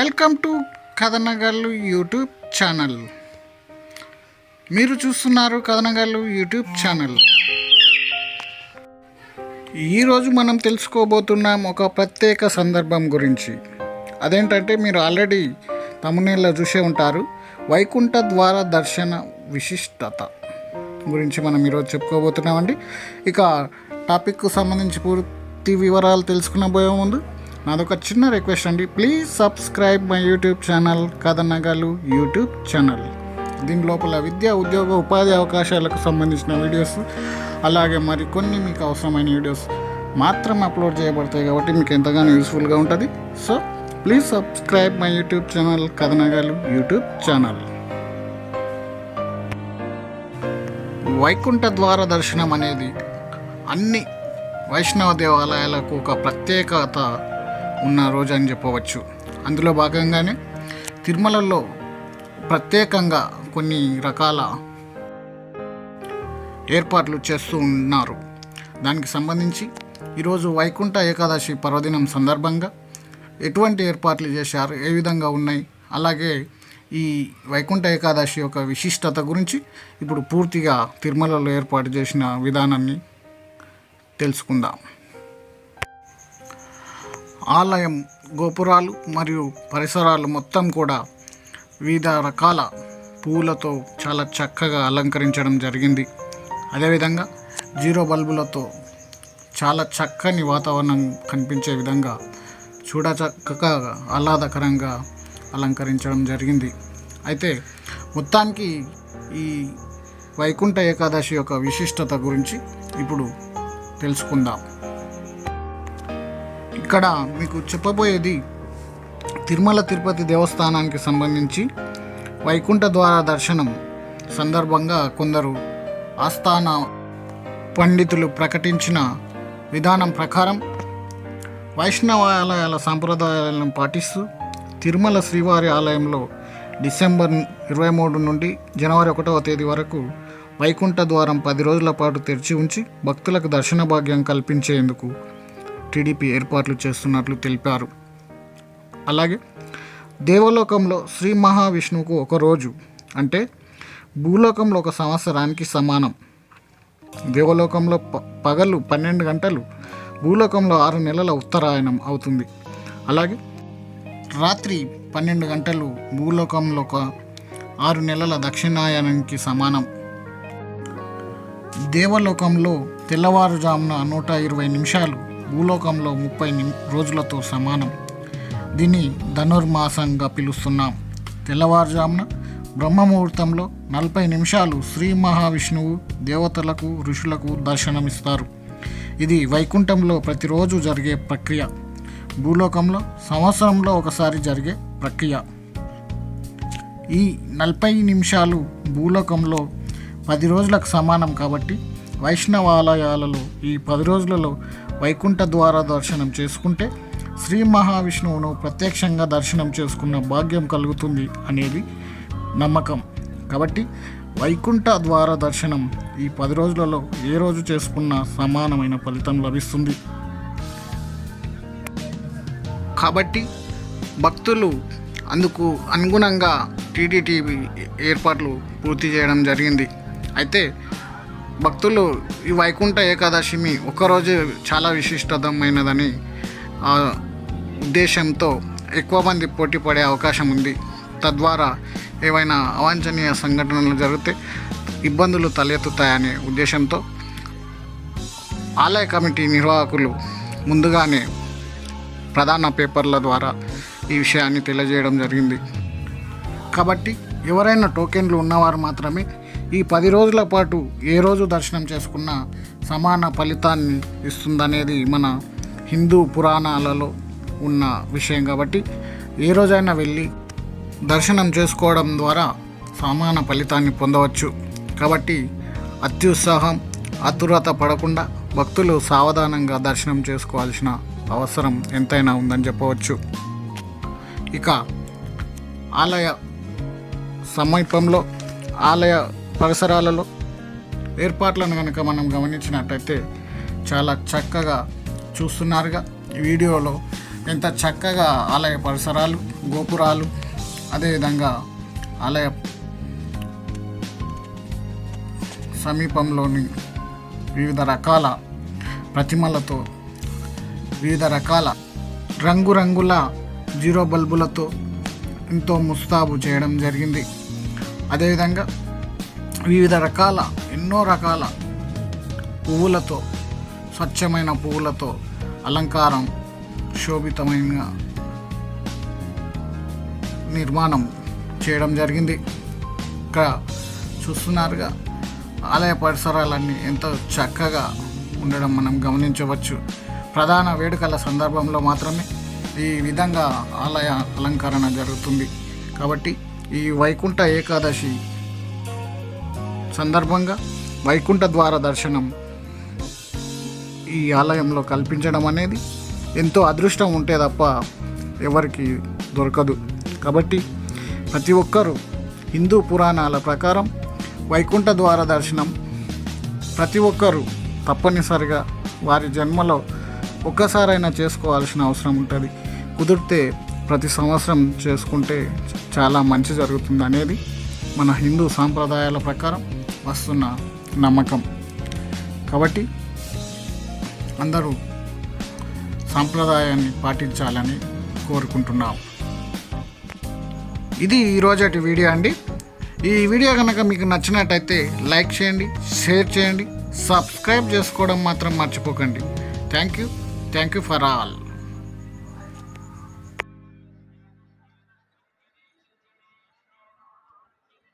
Welcome to Kathanagallu YouTube channel. మీరు చూస్తున్నారు కథనగల్లు YouTube channel. ఈరోజు మనం తెలుసుకోబోతున్నాం ఒక ప్రత్యేక సందర్భం గురించి. అదేంటంటే మీరు ఆల్రెడీ తమిళలో చూసే ఉంటారు. వైకుంఠ ద్వార దర్శన విశిష్టత గురించి మనం ఈరోజు చెప్పుకోబోతున్నామండి. ఇక టాపిక్కు సంబంధించి పూర్తి వివరాలు తెలుసుకున్న పోయే ముందు నాదొక చిన్న రిక్వెస్ట్ అండి. Please subscribe my YouTube channel Kathanagalu YouTube channel దీని లోపల విద్య ఉద్యోగ ఉపాధి అవకాశాలకు సంబంధించిన వీడియోస్ అలాగే మరి కొన్ని మీకు అవసరమైన వీడియోస్ మాత్రం అప్లోడ్ చేయబడతాయి కాబట్టి మీకు ఎంతగానో యూస్ఫుల్గా ఉంటుంది. So please subscribe my YouTube channel Kathanagalu YouTube channel Vaikuntha ద్వార దర్శనం అనేది అన్ని వైష్ణవ దేవాలయాలకు ఒక ప్రత్యేకత ఉన్న రోజు అని చెప్పవచ్చు. అందులో భాగంగానే తిరుమలలో ప్రత్యేకంగా కొన్ని రకాల ఏర్పాట్లు చేస్తూ ఉన్నారు. దానికి సంబంధించి ఈరోజు వైకుంఠ ఏకాదశి పర్వదినం సందర్భంగా ఎటువంటి ఏర్పాట్లు చేశారు? ఏ విధంగా ఉన్నాయి? అలాగే ఈ వైకుంఠ ఏకాదశి యొక్క విశిష్టత గురించి ఇప్పుడు పూర్తిగా తిరుమలలో ఏర్పాటు చేసిన విధానాన్ని తెలుసుకుందాం. ఆలయం గోపురాలు మరియు పరిసరాలు మొత్తం కూడా వివిధ రకాల పువ్వులతో చాలా చక్కగా అలంకరించడం జరిగింది. అదేవిధంగా జీరో బల్బులతో చాలా చక్కని వాతావరణం కనిపించే విధంగా చూడ చక్కగా ఆహ్లాదకరంగా అలంకరించడం జరిగింది. అయితే మొత్తానికి ఈ వైకుంఠ ఏకాదశి యొక్క విశిష్టత గురించి ఇప్పుడు తెలుసుకుందాం. ఇక్కడ మీకు చెప్పబోయేది తిరుమల తిరుపతి దేవస్థానానికి సంబంధించి వైకుంఠ ద్వార దర్శనం సందర్భంగా కొందరు ఆస్థాన పండితులు ప్రకటించిన విధానం ప్రకారం వైష్ణవ ఆలయాల సాంప్రదాయాలను పాటిస్తూ తిరుమల శ్రీవారి ఆలయంలో డిసెంబర్ ఇరవై మూడు నుండి జనవరి ఒకటవ తేదీ వరకు వైకుంఠ ద్వారం పది రోజుల పాటు తెరిచి ఉంచి భక్తులకు దర్శన భాగ్యం కల్పించేందుకు టీడీపీ ఏర్పాట్లు చేస్తున్నట్లు తెలిపారు. అలాగే దేవలోకంలో శ్రీ మహావిష్ణువుకు ఒక రోజు అంటే భూలోకంలో ఒక సంవత్సరానికి సమానం. దేవలోకంలో ప- పగలు పన్నెండు గంటలు భూలోకంలో ఆరు నెలల ఉత్తరాయణం అవుతుంది. అలాగే రాత్రి పన్నెండు గంటలు భూలోకంలో ఒక ఆరు నెలల దక్షిణాయనానికి సమానం. దేవలోకంలో తెల్లవారుజామున నూట ఇరవై నిమిషాలు భూలోకంలో ముప్పై రోజులతో సమానం. దీన్ని ధనుర్మాసంగా పిలుస్తున్నాం. తెల్లవారుజామున బ్రహ్మముహూర్తంలో నలభై నిమిషాలు శ్రీ మహావిష్ణువు దేవతలకు ఋషులకు దర్శనమిస్తారు. ఇది వైకుంఠంలో ప్రతిరోజు జరిగే ప్రక్రియ. భూలోకంలో సంవత్సరంలో ఒకసారి జరిగే ప్రక్రియ. ఈ నలభై నిమిషాలు భూలోకంలో పది రోజులకు సమానం కాబట్టి వైష్ణవాలయాలలో ఈ పది రోజులలో వైకుంఠ ద్వార దర్శనం చేసుకుంటే శ్రీ మహావిష్ణువును ప్రత్యక్షంగా దర్శనం చేసుకున్న భాగ్యం కలుగుతుంది అనేది నమ్మకం. కాబట్టి వైకుంఠ ద్వార దర్శనం ఈ పది రోజులలో ఏ రోజు చేసుకున్న సమానమైన ఫలితం లభిస్తుంది. కాబట్టి భక్తులు అందుకు అనుగుణంగా టీటీడీ ఏర్పాట్లు పూర్తి చేయడం జరిగింది. అయితే భక్తులు ఈ వైకుంఠ ఏకాదశిని ఒకరోజు చాలా విశిష్టతమైనదని ఆ ఉద్దేశంతో ఎక్కువ మంది పోటీ పడే అవకాశం ఉంది. తద్వారా ఏవైనా అవాంఛనీయ సంఘటనలు జరిగితే ఇబ్బందులు తలెత్తుతాయనే ఉద్దేశంతో ఆలయ కమిటీ నిర్వాహకులు ముందుగానే ప్రధాన పేపర్ల ద్వారా ఈ విషయాన్ని తెలియజేయడం జరిగింది. కాబట్టి ఎవరైనా టోకెన్లు ఉన్నవారు మాత్రమే ఈ పది రోజుల పాటు ఏ రోజు దర్శనం చేసుకున్నా సమాన ఫలితాన్ని ఇస్తుందనేది మన హిందూ పురాణాలలో ఉన్న విషయం కాబట్టి ఏ రోజైనా వెళ్ళి దర్శనం చేసుకోవడం ద్వారా సమాన ఫలితాన్ని పొందవచ్చు. కాబట్టి అత్యుత్సాహం ఆతురత పడకుండా భక్తులు సావధానంగా దర్శనం చేసుకోవాల్సిన అవసరం ఎంతైనా ఉందని చెప్పవచ్చు. ఇక ఆలయ సమీపంలో ఆలయ పరిసరాలలో ఏర్పాట్లను కనుక మనం గమనించినట్టయితే చాలా చక్కగా చూస్తున్నారుగా. వీడియోలో ఎంత చక్కగా ఆలయ పరిసరాలు గోపురాలు అదేవిధంగా ఆలయ సమీపంలోని వివిధ రకాల ప్రతిమలతో వివిధ రకాల రంగురంగుల జీరో బల్బులతో ఎంతో ముస్తాబు చేయడం జరిగింది. అదేవిధంగా వివిధ రకాల ఎన్నో రకాల పువ్వులతో స్వచ్ఛమైన పువ్వులతో అలంకారం శోభితమైన నిర్మాణం చేయడం జరిగింది. ఇక్కడ చూస్తున్నారుగా ఆలయ పరిసరాలన్నీ ఎంతో చక్కగా ఉండడం మనం గమనించవచ్చు. ప్రధాన వేడుకల సందర్భంలో మాత్రమే ఈ విధంగా ఆలయ అలంకరణ జరుగుతుంది. కాబట్టి ఈ వైకుంఠ ఏకాదశి సందర్భంగా వైకుంఠ ద్వార దర్శనం ఈ ఆలయంలో కల్పించడం అనేది ఎంతో అదృష్టం ఉంటే తప్ప ఎవరికి దొరకదు. కాబట్టి ప్రతి ఒక్కరూ హిందూ పురాణాల ప్రకారం వైకుంఠ ద్వార దర్శనం ప్రతి ఒక్కరూ తప్పనిసరిగా వారి జన్మలో ఒక్కసారైనా చేసుకోవాల్సిన అవసరం ఉంటుంది. కుదిరితే ప్రతి సంవత్సరం చేసుకుంటే చాలా మంచి జరుగుతుంది అనేది మన హిందూ సాంప్రదాయాల ప్రకారం. వస్తున్న నమ్మకం. కాబట్టి అందరూ సాంప్రదాయాన్ని పాటించాలని కోరుకుంటున్నాం. ఇది ఈరోజటి వీడియో అండి. ఈ వీడియో కనుక మీకు నచ్చినట్టయితే లైక్ చేయండి షేర్ చేయండి సబ్స్క్రైబ్ చేసుకోవడం మాత్రం మర్చిపోకండి. Thank you. Thank you for all.